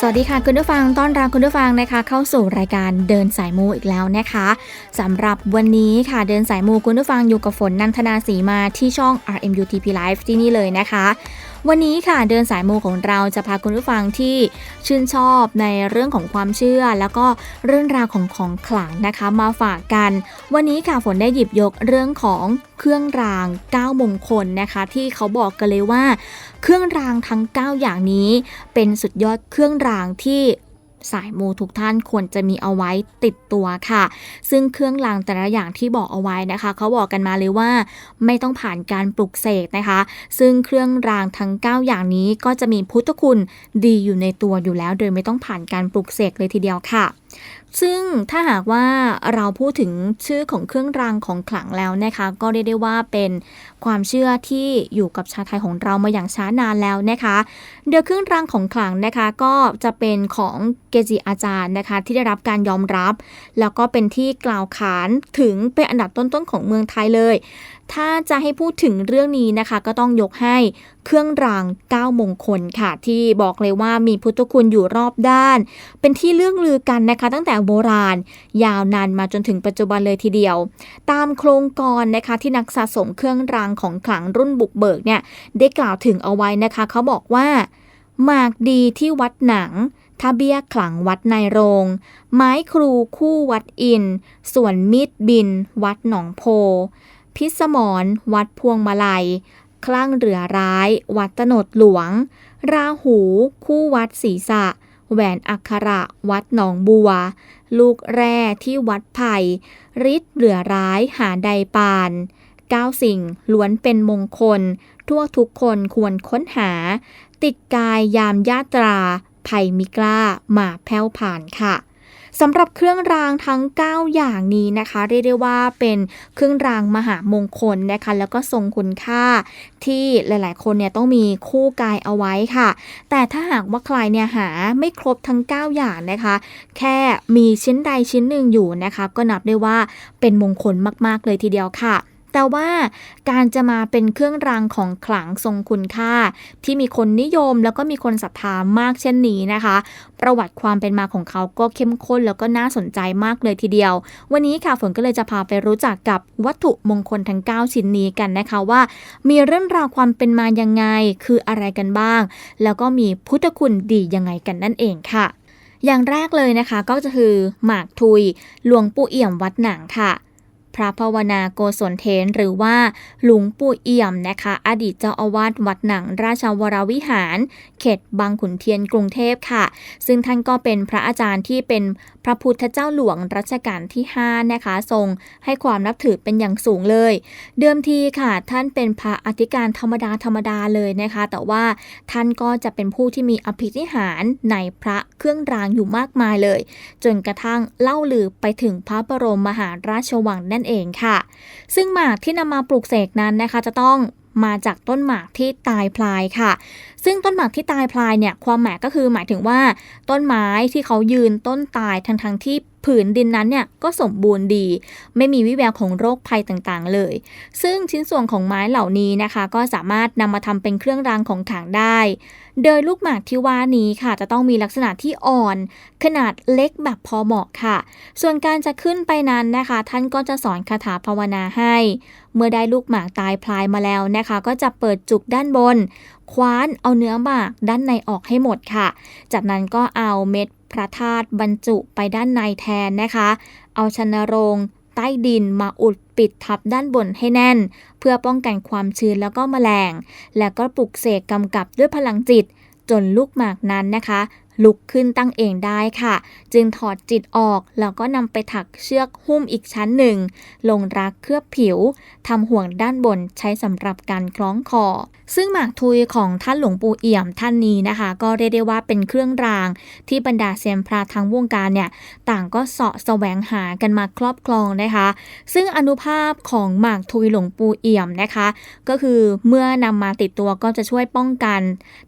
สวัสดีค่ะคุณผู้ฟังต้อนรับคุณผู้ฟังนะคะ เข้าสู่รายการเดินสายมูอีกแล้วนะคะสำหรับวันนี้ค่ะเดินสายมูคุณผู้ฟังอยู่กับฝนนันทนาสีมาที่ช่อง RMUTP Live ที่นี่เลยนะคะ วันนี้ค่ะเดินสายมูของเราจะพาคุณผู้ฟังที่ชื่นชอบในเรื่องของความเชื่อ แล้วก็เรื่องราวของของขลังนะคะมาฝากกัน วันนี้ค่ะฝนได้หยิบยกเรื่องของเครื่องราง9มงคลนะคะ ที่เขาบอกกันเลยว่า เครื่องรางทั้ง 9 อย่างนี้ เป็นสุดยอดเครื่องรางที่ สายมูทุกท่านควรจะมีเอาไว้ติดตัวค่ะ ซึ่งเครื่องรางแต่ละอย่างที่บอกเอาไว้นะคะ เขาบอกกันมาเลยว่า ไม่ต้องผ่านการปลุกเสกนะคะ ซึ่งเครื่องรางทั้ง 9 อย่างนี้ก็จะมีพุทธคุณดีอยู่ในตัวอยู่แล้ว โดยไม่ต้องผ่านการปลุกเสกเลยทีเดียวค่ะซึ่งถ้าหากว่าเราพูดถึงชื่อของเครื่องรางของขลังแล้วนะคะ ก็เรียกได้ว่าเป็นความเชื่อที่อยู่กับชาไทยของเรามาอย่างช้านานแล้วนะคะเดี๋ยวเครื่องรางของขลังนะคะก็จะเป็นของเกจิอาจารย์นะคะ ที่ได้รับการยอมรับ แล้วก็เป็นที่กล่าวขานถึงเป็นอันดับต้นๆของเมืองไทยเลย ถ้าจะให้พูดถึงเรื่องนี้นะคะ ก็ต้องยกให้เครื่องราง9มงคลค่ะ ที่บอกเลยว่ามีพุทธคุณอยู่รอบด้าน เป็นที่เรื่องลือกันนะคะตั้งแต่โบราณ ยาวนานมาจนถึงปัจจุบันเลยทีเดียว ตามโครงกรนะคะที่นักสะสมเครื่องรางของขลังรุ่นบุกเบิกเนี่ยได้กล่าวถึงเอาไว้นะคะ เขาบอกว่า หมากดีที่วัดหนังทะเบียขลังวัดนายโรง ไม้ครูคู่วัดอิน ส่วนมีดบิน วัดหนองโพ พิสมรวัดพวงมาลัย คลั่งเรือร้าย วัดตนดหลวง ราหู คู่วัดศรีษะ แหวนอักขระวัดหนองบัว ลูกแร่ที่วัดไผ่ฤทธิ์เหลือร้ายหาใดปานเก้าสิ่งล้วนเป็นมงคล ทั่วทุกคนควรค้นหา ติดกายยามญาตราภัยมิกล้ามาแพ้วผ่านค่ะ สำหรับเครื่องรางทั้ง 9 อย่างนี้นะคะ เรียกได้ว่าเป็นเครื่องรางมหามงคลนะคะแล้วก็ทรงคุณค่าที่หลาย ๆ คนเนี่ยต้องมีคู่กายเอาไว้ค่ะ แต่ถ้าหากว่าใครเนี่ยหาไม่ครบทั้ง 9 อย่างนะคะ แค่มีชิ้นใดชิ้นหนึ่งอยู่นะคะ ก็นับได้ว่าเป็นมงคลมาก ๆ เลยทีเดียวค่ะ แต่ว่าการจะมาเป็นเครื่องรางของขลังทรงคุณค่า ที่มีคนนิยมแล้วก็มีคนศรัทธามากเช่นนี้นะคะ ประวัติความเป็นมาของเขาก็เข้มข้นแล้วก็น่าสนใจมากเลยทีเดียว วันนี้ค่ะฝนก็เลยจะพาไปรู้จักกับวัตถุมงคลทั้ง 9 ชิ้นนี้กันนะคะว่า มีเรื่องราวความเป็นมายังไงคืออะไรกันบ้าง แล้วก็มีพุทธคุณดียังไงกันนั่นเองค่ะ อย่างแรกเลยนะคะก็จะคือหมากทุยหลวงปู่เอี่ยมวัดหนังค่ะ พระภาวนาโกศลเทนหรือว่าหลวงปู่เอี่ยมนะคะ อดีตเจ้าอาวาสวัดหนังราชวรวิหาร เขตบางขุนเทียนกรุงเทพค่ะ ซึ่งท่านก็เป็นพระอาจารย์ที่เป็นพระพุทธเจ้าหลวงรัชกาลที่ 5 นะคะ ทรงให้ความนับถือเป็นอย่างสูงเลย เดิมทีค่ะ ท่านเป็นพระอธิการธรรมดาธรรมดาเลยนะคะ แต่ว่าท่านก็จะเป็นผู้ที่มีอภิธิหารในพระเครื่องรางอยู่มากมายเลย จนกระทั่งเล่าลือไปถึงพระบรมมหาราชวังนั่นเองค่ะ ซึ่งหมากที่นำมาปลูกเสกนั้นนะคะ จะต้องมาจากต้นหมากที่ตายพลายค่ะซึ่งต้นหมากที่ตายพลายเนี่ยความหมายก็คือหมายถึงว่า ต้นไม้ที่เขายืนต้นตายทั้งทั้งที่ผืนดินนั้นเนี่ยก็สมบูรณ์ดี ไม่มีวิแววของโรคภัยต่างๆ เลย ซึ่งชิ้นส่วนของไม้เหล่านี้นะคะ ก็สามารถนำมาทำเป็นเครื่องรางของขลังได้ โดยลูกหมากที่ว่านี้ค่ะ จะต้องมีลักษณะที่อ่อน ขนาดเล็กแบบพอเหมาะค่ะ ส่วนการจะขึ้นไปนั้นนะคะ ท่านก็จะสอนคาถาภาวนาให้ เมื่อได้ลูกหมากตายพลายมาแล้วนะคะ ก็จะเปิดจุกด้านบน คว้านเอาเนื้อหมากด้านในออกให้หมดค่ะ จากนั้นก็เอาเม็ดพระธาตุบรรจุไปด้านในแทนนะคะ เอาชนโรงใต้ดินมาอุดปิดทับด้านบนให้แน่น เพื่อป้องกันความชื้นแล้วก็แมลง แล้วก็ปลุกเสกกำกับด้วยพลังจิต จนลูกหมากนั้นนะคะ ลุกขึ้นตั้งเองได้ค่ะ จึงถอดจิตออกแล้วก็นำไปถักเชือกหุ้มอีกชั้นหนึ่ง ลงรักเคลือบผิวทำห่วงด้านบนใช้สำหรับการคล้องคอ ซึ่งหมากทุยของท่านหลวงปู่เอี่ยมท่านนี้นะคะ ก็เรียกได้ว่าเป็นเครื่องราง ที่บรรดาเซียนพระทั้งวงการเนี่ยต่างก็เสาะแสวงหากันมาครอบครองนะคะ ซึ่งอนุภาพของหมากทุยหลวงปู่เอี่ยมนะคะ ก็คือเมื่อนำมาติดตัวก็จะช่วยป้องกัน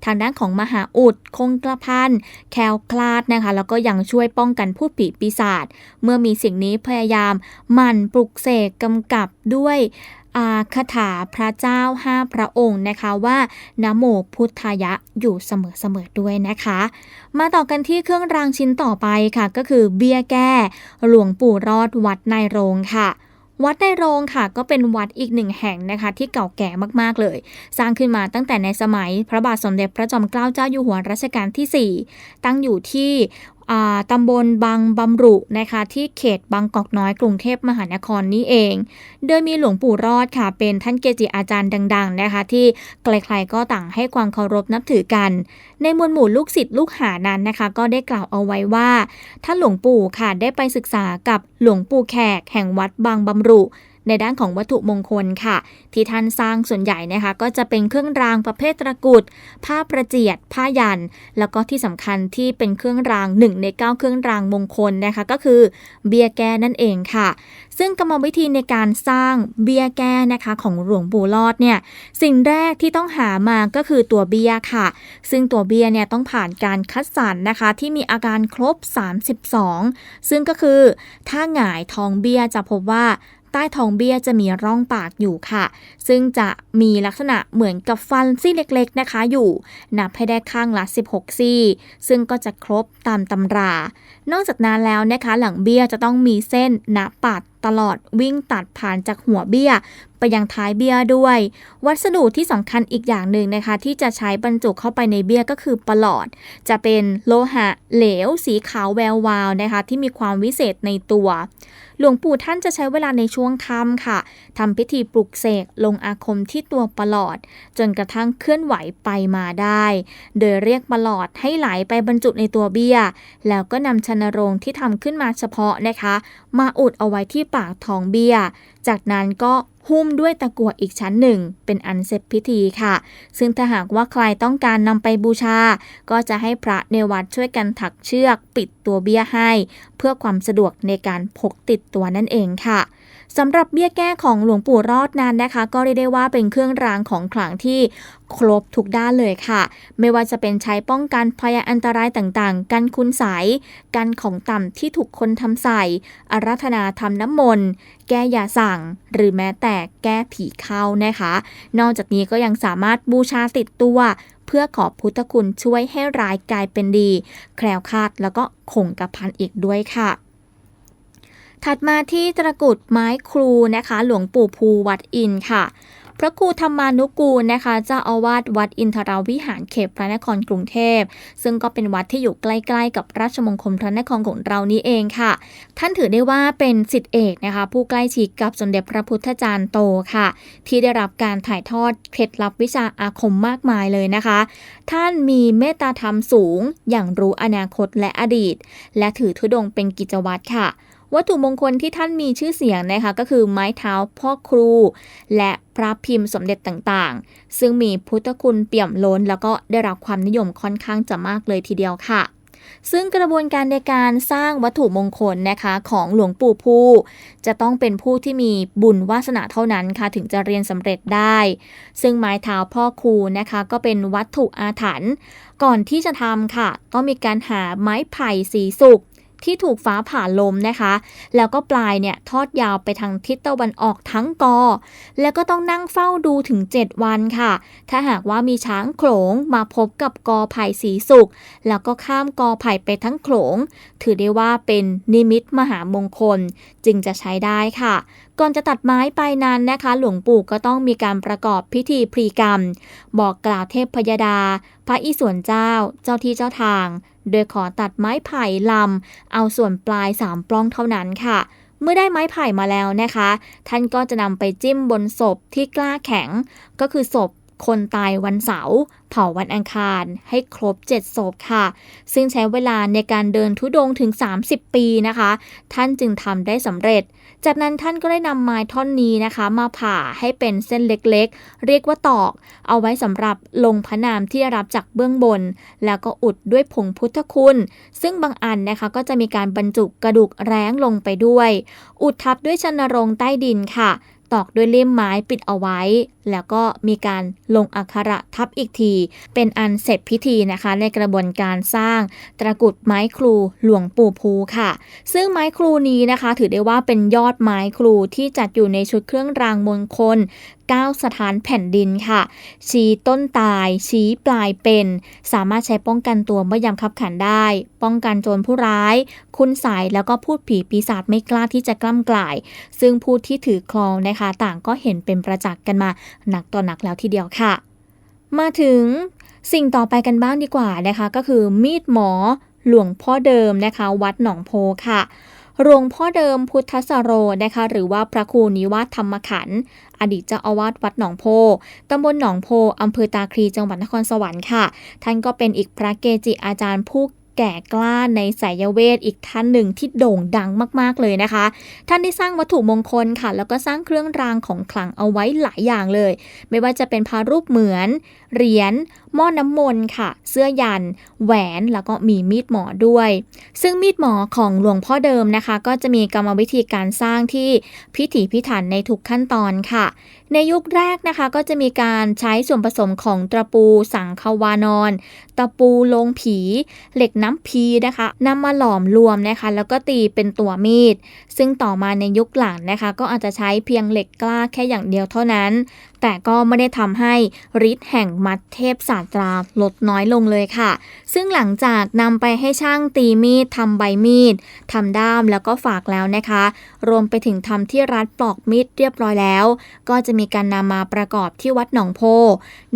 ทางด้านของมหาอุด คงกระพันแคล้วคลาดนะคะ แล้วก็ยังช่วยป้องกันพูดผีปีศาจเมื่อมีสิ่งนี้พยายามหมั่นปลุกเสกกำกับด้วยอาคาถาพระเจ้าห้าพระองค์นะคะว่านโมพุทธายะอยู่เสมอๆด้วยนะคะ มาต่อกันที่เครื่องรางชิ้นต่อไปค่ะ ก็คือเบี้ยแก้ หลวงปู่รอดวัดนายโรงค่ะ วัดในโรงค่ะ ก็เป็นวัดอีกหนึ่งแห่งนะคะ ที่เก่าแก่มากๆเลย สร้างขึ้นมาตั้งแต่ในสมัย พระบาทสมเด็จพระจอมเกล้าเจ้าอยู่หัวรัชกาลที่ 4 ตั้งอยู่ที่ ตำบลบางบำรุนะคะที่เขตบางกอกน้อยกรุงเทพมหานครนี้เอง โดยมีหลวงปู่รอดค่ะ เป็นท่านเกจิอาจารย์ดัง ๆ นะคะ ที่ใครๆก็ต่างให้ความเคารพนับถือกัน ในมวลหมู่ลูกศิษย์ลูกหานั้นนะคะ ก็ได้กล่าวเอาไว้ว่าท่านหลวงปู่ค่ะได้ไปศึกษากับหลวงปู่แขกแห่งวัดบางบำรุ ในด้านของวัตถุมงคลค่ะ ที่ท่านสร้างส่วนใหญ่นะคะก็จะเป็นเครื่องรางประเภทตะกุด ผ้าประเจียด ผ้ายัน แล้วก็ที่สำคัญที่เป็นเครื่องรางหนึ่งในเก้าเครื่องรางมงคลนะคะก็คือเบียแก้นั่นเองค่ะ ซึ่งกรรมวิธีในการสร้างเบียแก้นะคะของหลวงปู่รอดเนี่ยสิ่งแรกที่ต้องหามาก็คือตัวเบียค่ะ ซึ่งตัวเบียเนี่ยต้องผ่านการคัดสรรนะคะที่มีอาการครบ 32 ซึ่งก็คือถ้าหงายทองเบียจะพบว่า ใต้ท้องเบี้ยจะมีร่องปากอยู่ค่ะ ซึ่งจะมีลักษณะเหมือนกับฟันซี่เล็กๆนะคะอยู่ นับให้ได้ข้างละ 16 ซี่ ซึ่งก็จะครบตามตำรา นอกจากนั้นแล้วนะคะหลังเบี้ยจะต้องมีเส้นณปัดตลอดวิ่งตัดผ่านจากหัวเบี้ย ไปยังท้ายเบี้ยด้วย วัสดุที่สำคัญอีกอย่างหนึ่งนะคะ ที่จะใช้บรรจุเข้าไปในเบี้ยก็คือปลอด จะเป็นโลหะเหลว สีขาวแวววาวนะคะ ที่มีความวิเศษในตัว หลวงปู่ท่านจะใช้เวลาในช่วงค่ำค่ะทำพิธีปลุกเสกลงอาคมที่ตัวปลอด จนกระทั่งเคลื่อนไหวไปมาได้ โดยเรียกปลอดให้ไหลไปบรรจุในตัวเบี้ย แล้วก็นำชนโรงที่ทำขึ้นมาเฉพาะนะคะ มาอุดเอาไว้ที่ปากท้องเบี้ย จากนั้นก็หุ้มด้วยตะกั่วอีกชั้นหนึ่ง เป็นอันเสร็จพิธีค่ะ ซึ่งถ้าหากว่าใครต้องการนำไปบูชา ก็จะให้พระในวัดช่วยกันถักเชือกปิดตัวเบี้ยให้ เพื่อความสะดวกในการพกติดตัวนั่นเองค่ะสำหรับเบี้ยแก้ของหลวงปู่รอดนั้นนะคะ ก็เรียกได้ว่าเป็นเครื่องรางของขลังที่ครบทุกด้านเลยค่ะ ไม่ว่าจะเป็นใช้ป้องกันภัยอันตรายต่างๆ กันคุณใสยกันของต่ำที่ถูกคนทำใส่อารัธนาทำน้ำมนต์ แก้ยาสั่ง หรือแม้แต่แก้ผีเข้านะคะ นอกจากนี้ก็ยังสามารถบูชาติดตัว เพื่อขอบพุทธคุณช่วยให้ร้ายกลายเป็นดี แคล้วคลาดแล้วก็คงกระพันอีกด้วยค่ะถัดมาที่ตะกุดไม้ครูนะคะ หลวงปู่ภูวัดอินค่ะ พระครูธรรมานุกูลนะคะเจ้าอาวาสวัดอินทราวิหารเขตพระนครกรุงเทพ ซึ่งก็เป็นวัดที่อยู่ใกล้ๆ กับราชมงคลพระนครของเรานี้เองค่ะ ท่านถือได้ว่าเป็นสิทธิเอกนะคะ ผู้ใกล้ชิดกับสมเด็จพระพุทธจารย์โตค่ะ ที่ได้รับการถ่ายทอดเคล็ดลับวิชาอาคมมากมายเลยนะคะ ท่านมีเมตตาธรรมสูง อย่างรู้อนาคตและอดีต และถือธุดงเป็นกิจวัตรค่ะ วัตถุมงคลที่ท่านมีชื่อเสียงนะคะก็คือไม้เท้าพ่อครู และพระพิมพ์สมเด็จต่างๆ ซึ่งมีพุทธคุณเปี่ยมล้น แล้วก็ได้รับความนิยมค่อนข้างจะมากเลยทีเดียวค่ะซึ่งกระบวนการในการสร้างวัตถุมงคลนะคะของหลวงปู่ภูจะต้องเป็นผู้ที่มีบุญวาสนาเท่านั้นค่ะถึงจะเรียนสำเร็จได้ ซึ่งไม้เท้าพ่อครูนะคะก็เป็นวัตถุอาถรรพ์ก่อนที่จะทำค่ะ ต้องมีการหาไม้ไผ่สีสุก ที่ถูกฟ้าผ่าลมนะคะ แล้วก็ปลายเนี่ยทอดยาวไปทางทิศตะวันออกทั้งกอ แล้วก็ต้องนั่งเฝ้าดูถึง 7 วันค่ะ ถ้าหากว่ามีช้างโขลงมาพบกับกอไผ่สีสุก แล้วก็ข้ามกอไผ่ไปทั้งโขลง ถือได้ว่าเป็นนิมิตมหามงคล จึงจะใช้ได้ค่ะ ก่อนจะตัดไม้ไปนั้นนะคะ หลวงปู่ก็ต้องมีการประกอบพิธีพรีกรรม บอกกล่าวเทพพยดา พระอิศวรเจ้า เจ้าที่เจ้าทาง โดยขอตัดไม้ไผ่ลำ เอาส่วนปลายสามปล้องเท่านั้นค่ะเมื่อได้ไม้ไผ่มาแล้วนะคะ ท่านก็จะนำไปจิ้มบนศพที่กล้าแข็ง ก็คือศพ คนตายวันเสาร์เผาวันอังคารให้ครบ 7 ศพค่ะ ซึ่งใช้เวลาในการเดินทุดงถึง 30 ปีนะคะ ท่านจึงทำได้สำเร็จ จากนั้นท่านก็ได้นำไม้ท่อนนี้นะคะ มาผ่าให้เป็นเส้นเล็กๆ เรียกว่าตอก เอาไว้สำหรับลงพระนามที่ได้รับจากเบื้องบน แล้วก็อุดด้วยผงพุทธคุณ ซึ่งบางอันนะคะก็จะมีการบรรจุกระดูกแร้งลงไปด้วย อุดทับด้วยชนรงใต้ดินค่ะ ตอกด้วยเล่มไม้ปิดเอาไว้ แล้วก็มีการลงอักขระทับอีกที เป็นอันเสร็จพิธีนะคะ ในกระบวนการสร้างตะกุดไม้ครูหลวงปู่ภูค่ะ ซึ่งไม้ครูนี้นะคะ ถือได้ว่าเป็นยอดไม้ครูที่จัดอยู่ในชุดเครื่องรางมงคล 9 สถานแผ่นดินค่ะ ชี้ต้นตาย ชี้ปลายเป็น สามารถใช้ป้องกันตัวเมื่อยามขับขันได้ ป้องกันโจรผู้ร้าย คุณใสยแล้วก็พูดผีปีศาจไม่กล้าที่จะกล้ำกล่าย ซึ่งผู้ที่ถือครองนะคะ ต่างก็เห็นเป็นประจักษ์กันมาหนักต่อหนักแล้วทีเดียวค่ะ มาถึงสิ่งต่อไปกันบ้างดีกว่านะคะ ก็คือมีดหมอหลวงพ่อเดิมนะคะ วัดหนองโพค่ะ หลวงพ่อเดิมพุทธสโรนะคะหรือว่าพระครูนิวาสธรรมขันธ์อดีตเจ้าอาวาสวัดหนองโพตำบลหนองโพอำเภอตาคลีจังหวัดนครสวรรค์ค่ะ ท่านก็เป็นอีกพระเกจิอาจารย์ผู้แก่กล้าในสายเวทอีกท่านหนึ่งที่โด่งดังมากๆเลยนะคะ ท่านได้สร้างวัตถุมงคลค่ะ แล้วก็สร้างเครื่องรางของขลังเอาไว้หลายอย่างเลย ไม่ว่าจะเป็นพารูปเหมือน เหรียญหม้อน้ำมนต์ค่ะ เสื้อยัน แหวนแล้วก็มีมีดหมอด้วย ซึ่งมีดหมอของหลวงพ่อเดิมนะคะ ก็จะมีกรรมวิธีการสร้างที่พิถีพิถันในทุกขั้นตอนค่ะ ในยุคแรกนะคะก็จะมีการใช้ส่วนผสมของตะปูสังควานอนตะปูลงผี เหล็กน้ำพีนะคะนำมาหลอมรวมนะคะ แล้วก็ตีเป็นตัวมีด ซึ่งต่อมาในยุคหลังนะคะ ก็อาจจะใช้เพียงเหล็กกล้าแค่อย่างเดียวเท่านั้น แต่ก็ไม่ได้ทำให้ฤทธิ์แห่งมัดเทพศาสตราลดน้อยลงเลยค่ะ ซึ่งหลังจากนำไปให้ช่างตีมีดทำใบมีดทำด้ามแล้วก็ฝากแล้วนะคะ รวมไปถึงทำที่รัดปลอกมีดเรียบร้อยแล้ว ก็จะมีการนำมาประกอบที่วัดหนองโพ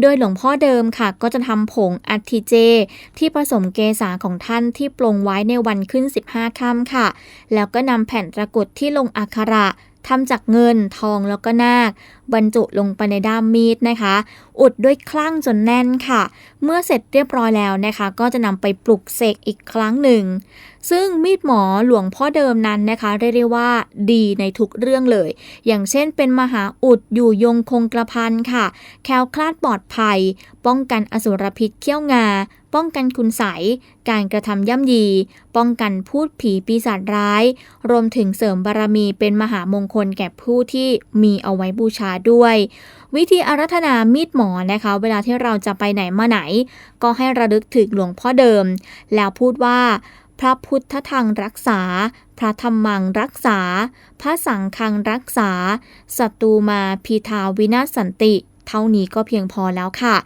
โดยหลวงพ่อเดิมค่ะ ก็จะทำผงอัฐิเจ ที่ผสมเกสาของท่านที่ปลงไว้ในวันขึ้น 15ค่ำค่ะ แล้วก็นำแผ่นตะกุดที่ลงอักขระ ทำจากเงินทองแล้วก็นาค บรรจุลงไปในด้ามมีดนะคะ อุดด้วยคลั่งจนแน่นค่ะ เมื่อเสร็จเรียบร้อยแล้วนะคะ ก็จะนำไปปลุกเสกอีกครั้งหนึ่ง ซึ่งมีดหมอหลวงพ่อเดิมนั้นนะคะ เรียกได้ว่าดีในทุกเรื่องเลย อย่างเช่นเป็นมหาอุดอยู่ยงคงกระพันค่ะ แคล้วคลาดปลอดภัย ป้องกันอสุรพิษเขี้ยวงา ป้องกันคุณใสการกระทำย่ำยี ป้องกันพูดผีปีศาจร้าย รวมถึงเสริมบารมีเป็นมหามงคลแก่ผู้ที่มีเอาไว้บูชาด้วย วิธีอารัธนามีดหมอนะคะ เวลาที่เราจะไปไหนมาไหน ก็ให้ระลึกถึงหลวงพ่อเดิม แล้วพูดว่า พระพุทธทางรักษา พระธรรมังรักษา พระสังฆังรักษา สัตตูมาพีทาวินาสันติ เท่านี้ก็เพียงพอแล้วค่ะ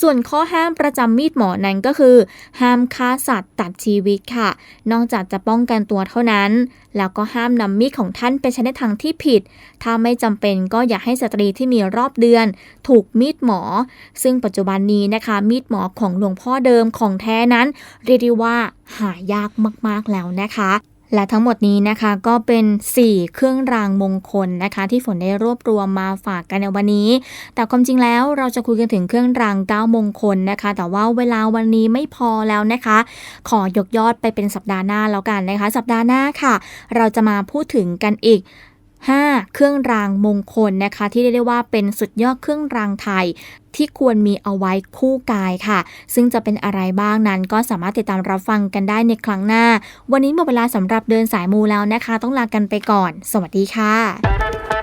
ส่วนข้อห้ามประจำมีดหมอนั้นก็คือ ห้ามฆ่าสัตว์ตัดชีวิตค่ะ นอกจากจะป้องกันตัวเท่านั้น แล้วก็ห้ามนำมีดของท่านไปใช้ในทางที่ผิด ถ้าไม่จำเป็นก็อย่าให้สตรีที่มีรอบเดือน ถูกมีดหมอ ซึ่งปัจจุบันนี้นะคะ มีดหมอของหลวงพ่อเดิมของแท้นั้น เรียกได้ว่าหายากมากๆแล้วนะคะ และทั้งหมดนี้นะคะก็เป็น 4 เครื่องรางมงคลนะคะ ที่ฝนได้รวบรวมมาฝากกันในวันนี้ แต่ความจริงแล้วเราจะคุยกันถึงเครื่องราง9มงคลนะคะ แต่ว่าเวลาวันนี้ไม่พอแล้วนะคะ ขอยกยอดไปเป็นสัปดาห์หน้าแล้วกันนะคะ สัปดาห์หน้าค่ะ เราจะมาพูดถึงกันอีก 5 เครื่องรางมงคลนะคะ ที่เรียกได้ว่าเป็นสุดยอดเครื่องรางไทยที่ควรมีเอาไว้คู่กายค่ะ ซึ่งจะเป็นอะไรบ้างนั้นก็สามารถติดตามรับฟังกันได้ในครั้งหน้า วันนี้หมดเวลาสำหรับเดินสายมูแล้วนะคะ ต้องลากันไปก่อน สวัสดีค่ะ